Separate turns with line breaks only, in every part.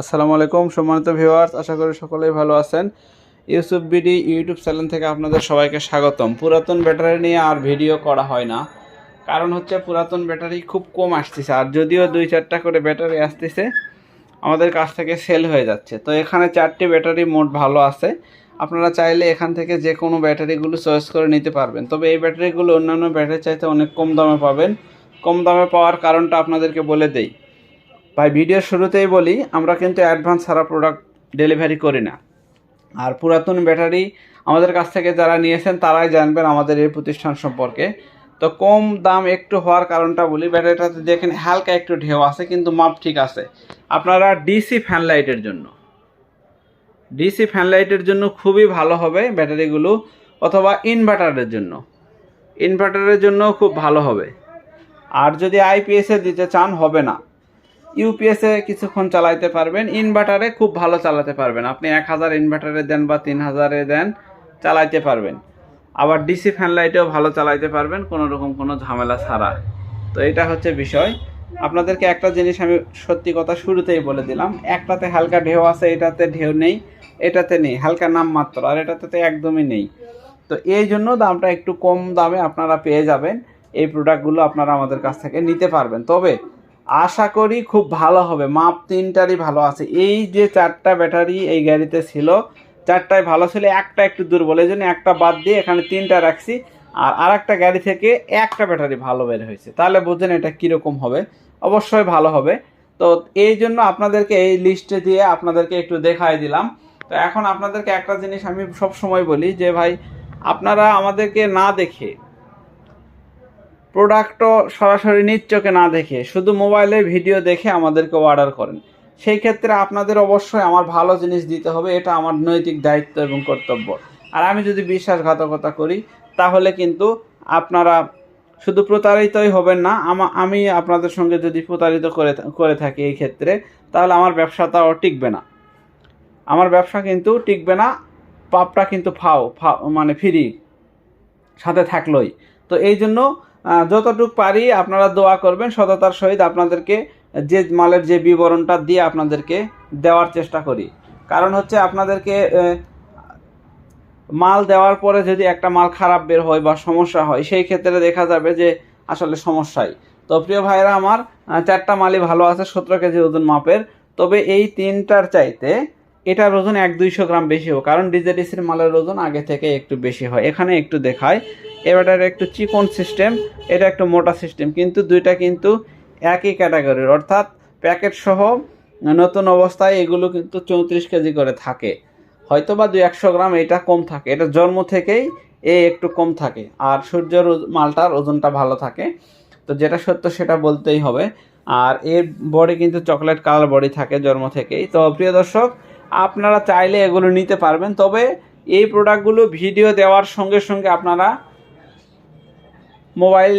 আসসালামু আলাইকুম, সম্মানিত ভিউয়ার্স, আশা করি সকলেই ভালো আছেন। ইউসুফ বিডি ইউটিউব চ্যানেল থেকে আপনাদের সবাইকে স্বাগতম। পুরাতন ব্যাটারি নিয়ে আর ভিডিও করা হয় না। কারণ হচ্ছে পুরাতন ব্যাটারি খুব কম আসতেছে, আর যদিও দুই চারটা করে ব্যাটারি আসতেছে, আমাদের কাছ থেকে সেল হয়ে যাচ্ছে। তো এখানে চারটি ব্যাটারি মোট ভালো আছে। আপনারা চাইলে এখান থেকে যে কোনো ব্যাটারিগুলো চয়েস করে নিতে পারবেন। তবে এই ব্যাটারিগুলো অন্যান্য ব্যাটারি চাইতে অনেক কম দামে পাবেন। কম দামে পাওয়ার কারণটা আপনাদেরকে বলে দেই। ভাই, ভিডিওর শুরুতেই বলি, আমরা কিন্তু অ্যাডভান্স ছাড়া প্রোডাক্ট ডেলিভারি করি না। আর পুরাতন ব্যাটারি আমাদের কাছ থেকে যারা নিয়েছেন, তারাই জানবেন আমাদের এই প্রতিষ্ঠান সম্পর্কে। তো কম দাম একটু হওয়ার কারণটা বলি ব্যাটারিটাতে দেখেন হালকা একটু ঢেউ আছে, কিন্তু মাপ ঠিক আছে। আপনারা ডিসি ফ্যান লাইটের জন্য ডিসি ফ্যান লাইটের জন্য খুবই ভালো হবে ব্যাটারিগুলো, অথবা ইনভার্টারের জন্য। ইনভার্টারের জন্য খুব ভালো হবে। আর যদি আইপিএসে দিতে চান, হবে না। ইউপিএসে কিছুক্ষণ চালাইতে পারবেন ইনভার্টারে খুব ভালো চালাতে পারবেন। আপনি এক হাজার ইনভার্টারে দেন বা তিন হাজারে দেন, চালাইতে পারবেন। আবার ডিসি ফ্যান লাইটেও ভালো চালাইতে পারবেন, কোনো রকম কোনো ঝামেলা ছাড়া। তো এটা হচ্ছে বিষয়। আপনাদেরকে একটা জিনিস আমি সত্যি কথা শুরুতেই বলে দিলাম, একটাতে হালকা ঢেউ আছে, এটাতে ঢেউ নেই, এটাতে নেই, হালকা নাম মাত্র, আর এটাতে তো একদমই নেই। তো এই জন্য দামটা একটু কম দামে আপনারা পেয়ে যাবেন, এই প্রোডাক্টগুলো আপনারা আমাদের কাছ থেকে নিতে পারবেন। তবে আশা করি খুব ভালো হবে। মাপ তিনটারই ভালো আছে। এই যে চারটা ব্যাটারি এই গাড়িতে ছিল, চারটায় ভালো ছিল, একটা একটু দুর্বল। এই জন্য একটা বাদ দিয়ে এখানে তিনটা রাখছি। আর আরেকটা গাড়ি থেকে একটা ব্যাটারি ভালো বের হয়েছে। তাহলে বুঝেন এটা কীরকম হবে। অবশ্যই ভালো হবে। তো এই জন্য আপনাদেরকে এই লিস্টে দিয়ে আপনাদেরকে একটু দেখাই দিলাম। তো এখন আপনাদেরকে একটা জিনিস আমি সব সময় বলি যে, ভাই, আপনারা আমাদেরকে না দেখে প্রোডাক্টও সরাসরি নিজ চোখে না দেখে, শুধু মোবাইলে ভিডিও দেখে আমাদেরকে অর্ডার করেন। সেই ক্ষেত্রে আপনাদের অবশ্যই আমার ভালো জিনিস দিতে হবে, এটা আমার নৈতিক দায়িত্ব এবং কর্তব্য। আর আমি যদি বিশ্বাসঘাতকতা করি, তাহলে কিন্তু আপনারা শুধু প্রতারিতই হবেন না, আমা- আপনাদের সঙ্গে যদি প্রতারিত করে করে থাকি এই ক্ষেত্রে, তাহলে আমার ব্যবসাটাও টিকবে না। আমার ব্যবসা কিন্তু টিকবে না, পাপটা কিন্তু ফাও ফাও মানে ফ্রি সাথে থাকলোই। তো এই জন্য যতটুকু পারি আপনারা দোয়া করবেন, সততার সহিত আপনাদেরকে যে মালের যে বিবরণটা দিয়ে আপনাদেরকে দেওয়ার চেষ্টা করি। কারণ হচ্ছে আপনাদেরকে মাল দেওয়ার পরে যদি একটা মাল খারাপ বের হয় বা সমস্যা হয়, সেই ক্ষেত্রে দেখা যাবে যে আসলে সমস্যাই। তো প্রিয় ভাইরা আমার চারটা মালই ভালো আছে, সতেরো কেজি ওজন মাপের। তবে এই তিনটার চাইতে এটার ওজন এক দুইশো গ্রাম বেশি হোক, কারণ ডিজেডিসির মালের ওজন আগে থেকে একটু বেশি হয়। এখানে একটু দেখায় এবারটার একটু চিকন সিস্টেম এটা একটু মোটা সিস্টেম কিন্তু দুইটা কিন্তু একই ক্যাটাগরির অর্থাৎ প্যাকেট সহ নতুন অবস্থায় এগুলো কিন্তু চৌত্রিশ কেজি করে থাকে। হয়তো বা দুই একশো গ্রাম এটা কম থাকে, এটা জন্ম থেকেই এ একটু কম থাকে, আর সূর্যের মালটার ওজনটা ভালো থাকে। তো যেটা সত্য সেটা বলতেই হবে। আর এর বডি কিন্তু চকলেট কালার বডি থাকে জন্ম থেকেই। তো প্রিয় দর্শক আপনারা চাইলে এগুলো নিতে পারবেন। তবে এই প্রোডাক্টগুলো ভিডিও দেওয়ার সঙ্গে সঙ্গে আপনারা মোবাইল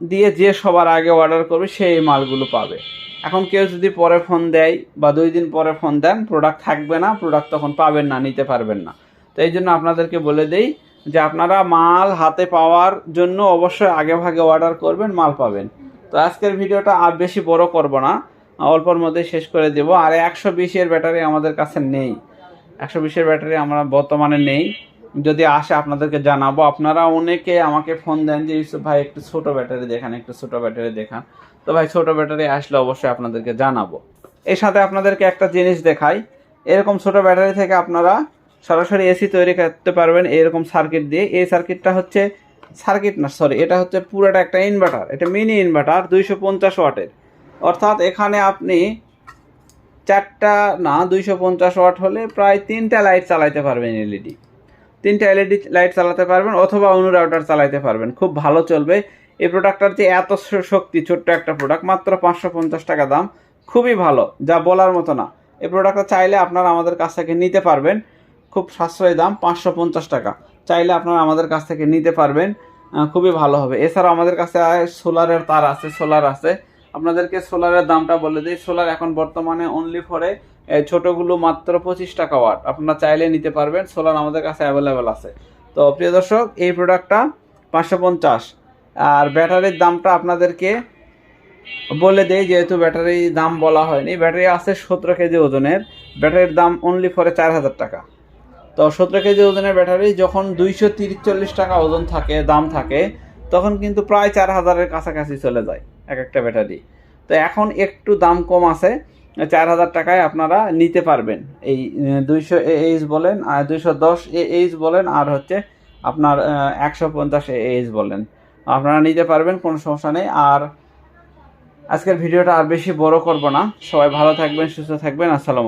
দিয়ে যে সবার আগে অর্ডার করবে, সেই মালগুলো পাবে। এখন কেউ যদি পরে ফোন দেয় বা দুই দিন পরে ফোন দেন, প্রোডাক্ট থাকবে না, প্রোডাক্ট তখন পাবেন না, নিতে পারবেন না। তো এই জন্য আপনাদেরকে বলে দেই যে আপনারা মাল হাতে পাওয়ার জন্য অবশ্যই আগে ভাগে অর্ডার করবেন, মাল পাবেন। তো আজকের ভিডিওটা আর বেশি বড় করব না। অল্পর মধ্যে শেষ করে দেব। আর একশো বিশের ব্যাটারি আমাদের কাছে নেই। একশো বিশের ব্যাটারি আমরা বর্তমানে নেই। যদি আসে আপনাদেরকে জানাব। আপনারা অনেকে আমাকে ফোন দেন যে, ইউসুফ ভাই, একটু ছোটো ব্যাটারি দেখান, একটু ছোটো ব্যাটারি দেখান। তো ভাই, ছোটো ব্যাটারি আসলে অবশ্যই আপনাদেরকে জানাব। এর সাথে আপনাদেরকে একটা জিনিস দেখাই। এরকম ছোটো ব্যাটারি থেকে আপনারা সরাসরি এসি তৈরি করতে পারবেন এরকম সার্কিট দিয়ে। এই সার্কিটটা হচ্ছে সার্কিট না, সরি, এটা হচ্ছে পুরোটা একটা ইনভার্টার। এটা মিনি ইনভার্টার, দুইশো পঞ্চাশ ওয়াটের। অর্থাৎ এখানে আপনি চারটা না, দুইশো পঞ্চাশ ওয়াট হলে প্রায় তিনটা লাইট চালাইতে পারবেন এলইডি। তিনটা এলইডি লাইট চালাতে পারবেন অথবা অনু রাউটার চালাইতে পারবেন। খুব ভালো চলবে। এই প্রোডাক্টটার যে এত শক্তি, ছোট্ট একটা প্রোডাক্ট, মাত্র পাঁচশো পঞ্চাশ টাকা দাম। খুবই ভালো, যা বলার মতো না। এই প্রোডাক্টটা চাইলে আপনারা আমাদের কাছ থেকে নিতে পারবেন। খুব সাশ্রয়ী দাম, পাঁচশো পঞ্চাশ টাকা। চাইলে আপনারা আমাদের কাছ থেকে নিতে পারবেন। খুবই ভালো হবে। এছাড়াও আমাদের কাছে সোলারের তার আছে, সোলার আছে। আপনাদেরকে সোলারের দামটা বলে দিই। সোলার এখন বর্তমানে অনলি ফরে ছোটোগুলো মাত্র পঁচিশ টাকা ওয়াট আপনারা চাইলে নিতে পারবেন, সোলার আমাদের কাছে অ্যাভেলেবেল আছে। তো প্রিয় দর্শক, এই প্রোডাক্টটা পাঁচশো পঞ্চাশ। আর ব্যাটারির দামটা আপনাদেরকে বলে দেই, যেহেতু ব্যাটারির দাম বলা হয়নি। ব্যাটারি আছে সতেরো কেজি ওজনের। ব্যাটারির দাম অনলি ফরে চার হাজার টাকা। তো সতেরো কেজি ওজনের ব্যাটারি, যখন দুইশো টাকা ওজন থাকে, দাম থাকে তখন কিন্তু প্রায় চার হাজারের কাছাকাছি চলে যায় এক একটা ব্যাটারি। তো এখন একটু দাম কম আছে, চার হাজার টাকায় আপনারা নিতে পারবেন। এই দুইশো এইচ বলেন, আর দুইশো দশ এইচ বলেন, আর হচ্ছে আপনার একশো পঞ্চাশ এইচ বলেন। আপনারা নিতে পারবেন, কোনো সমস্যা নেই। আর আজকের ভিডিওটা আর বেশি বড় করব না। সবাই ভালো থাকবেন, সুস্থ থাকবেন। আসসালামু